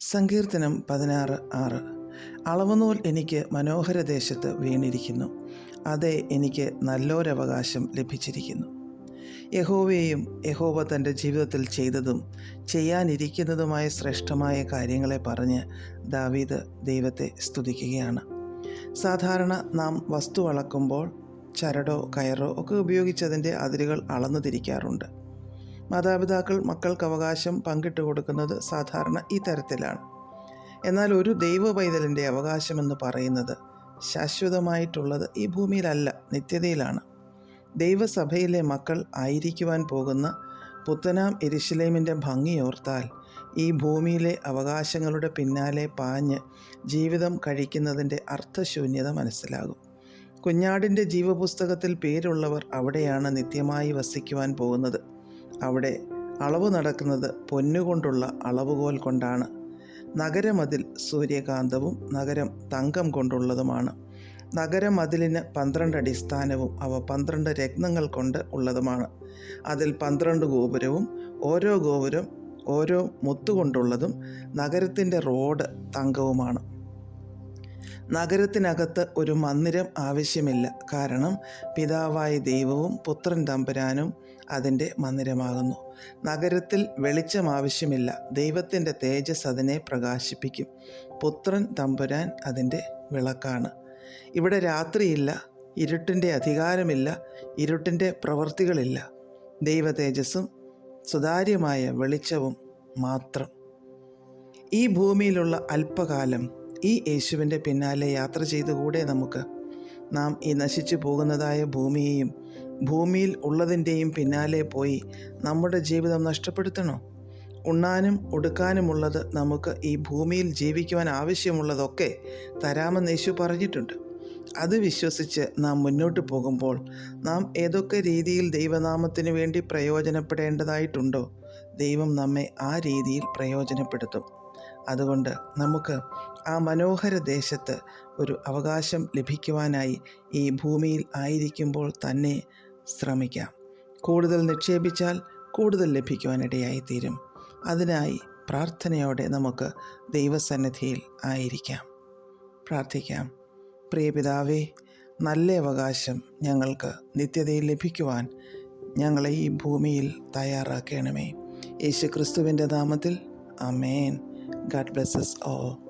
സങ്കീർത്തനം പതിനാറ് ആറ്. അളവുനൂൽ എനിക്ക് മനോഹര ദേശത്ത് വീണിരിക്കുന്നു. അതെ എനിക്ക് നല്ലൊരവകാശം ലഭിച്ചിരിക്കുന്നു. യഹോവയെയും യഹോവ തന്റെ ജീവിതത്തിൽ ചെയ്തതും ചെയ്യാനിരിക്കുന്നതുമായ ശ്രേഷ്ഠമായ കാര്യങ്ങളെ പറഞ്ഞ് ദാവീദ് ദൈവത്തെ സ്തുതിക്കുകയാണ്. സാധാരണ നാം വസ്തു അളക്കുമ്പോൾ ചരടോ കയറോ ഒക്കെ ഉപയോഗിച്ചതിന്റെ അതിരുകൾ അളന്നു തിരിക്കാറുണ്ട്. മാതാപിതാക്കൾ മക്കൾക്ക് അവകാശം പങ്കിട്ട് കൊടുക്കുന്നത് സാധാരണ ഈ തരത്തിലാണ്. എന്നാൽ ഒരു ദൈവ പൈതലിന്റെ അവകാശമെന്ന് പറയുന്നത് ശാശ്വതമായിട്ടുള്ളത് ഈ ഭൂമിയിലല്ല നിത്യതയിലാണ്. ദൈവസഭയിലെ മക്കൾ ആയിരിക്കുവാൻ പോകുന്ന പുത്തനാം എരിശിലേമിന്റെ ഭംഗിയോർത്താൽ ഈ ഭൂമിയിലെ അവകാശങ്ങളുടെ പിന്നാലെ പാഞ്ഞ് ജീവിതം കഴിക്കുന്നതിന്റെ അർത്ഥശൂന്യത മനസ്സിലാകും. കുഞ്ഞാടിന്റെ ജീവപുസ്തകത്തിൽ പേരുള്ളവർ അവിടെയാണ് നിത്യമായി വസിക്കുവാൻ പോകുന്നത്. അവിടെ അളവ് നടക്കുന്നത് പൊന്നുകൊണ്ടുള്ള അളവുകോൽ കൊണ്ടാണ്. നഗരമതിൽ സൂര്യകാന്തവും നഗരം തങ്കം കൊണ്ടുള്ളതുമാണ്. നഗരമതിലിന് പന്ത്രണ്ട് അടിസ്ഥാനവും അവ പന്ത്രണ്ട് രത്നങ്ങൾ കൊണ്ട് ഉള്ളതുമാണ്. അതിൽ പന്ത്രണ്ട് ഗോപുരവും ഓരോ ഗോപുരം ഓരോ മുത്തുകൊണ്ടുള്ളതും നഗരത്തിന്റെ റോഡ് തങ്കവുമാണ്. നഗരത്തിനകത്ത് ഒരു മന്ദിരം ആവശ്യമില്ല. കാരണം പിതാവായ ദൈവവും പുത്രൻ തമ്പുരാനും അതിന്റെ മന്ദിരമാകുന്നു. നഗരത്തിൽ വെളിച്ചം ആവശ്യമില്ല. ദൈവത്തിന്റെ തേജസ് അതിനെ പ്രകാശിപ്പിക്കും. പുത്രൻ തമ്പുരാൻ അതിന്റെ വിളക്കാണ്. ഇവിടെ രാത്രിയില്ല ഇരുട്ടിന്റെ അധികാരമില്ല ഇരുട്ടിന്റെ പ്രവൃത്തികളില്ല. ദൈവ തേജസ്സും സുതാര്യമായ വെളിച്ചവും മാത്രം. ഈ ഭൂമിയിലുള്ള അല്പകാലം ഈ യേശുവിന്റെ പിന്നാലെ യാത്ര ചെയ്തുകൂടെ നമുക്ക്? നാം ഈ നശിച്ചു പോകുന്നതായ ഭൂമിയെയും ഭൂമിയിൽ ഉള്ളതിന്റെയും പിന്നാലെ പോയി നമ്മുടെ ജീവിതം നഷ്ടപ്പെടുത്തണോ? ഉണ്ണാനും ഉടുക്കാനുമുള്ളത് നമുക്ക് ഈ ഭൂമിയിൽ ജീവിക്കുവാൻ ആവശ്യമുള്ളതൊക്കെ തരാമെന്ന് യേശു പറഞ്ഞിട്ടുണ്ട്. അത് വിശ്വസിച്ച് നാം മുന്നോട്ട് പോകുമ്പോൾ നാം ഏതൊക്കെ രീതിയിൽ ദൈവനാമത്തിന് വേണ്ടി പ്രയോജനപ്പെടേണ്ടതായിട്ടുണ്ടോ? ദൈവം നമ്മെ ആ രീതിയിൽ പ്രയോജനപ്പെടുത്തും. അതുകൊണ്ട് നമുക്ക് ആ മനോഹര ദേശത്ത് ഒരു അവകാശം ലഭിക്കുവാനായി ഈ ഭൂമിയിൽ ആയിരിക്കുമ്പോൾ തന്നെ ശ്രമിക്കാം. കൂടുതൽ നിക്ഷേപിച്ചാൽ കൂടുതൽ ലഭിക്കുവാനിടയായിത്തീരും. അതിനായി പ്രാർത്ഥനയോടെ നമുക്ക് ദൈവസന്നിധിയിൽ ആയിരിക്കാം. പ്രാർത്ഥിക്കാം. പ്രിയപിതാവേ നല്ല അവകാശം ഞങ്ങൾക്ക് നിത്യതയിൽ ലഭിക്കുവാൻ ഞങ്ങളെ ഈ ഭൂമിയിൽ തയ്യാറാക്കണമേ. യേശു ക്രിസ്തുവിന്റെ നാമത്തിൽ. അമേൻ God bless us all.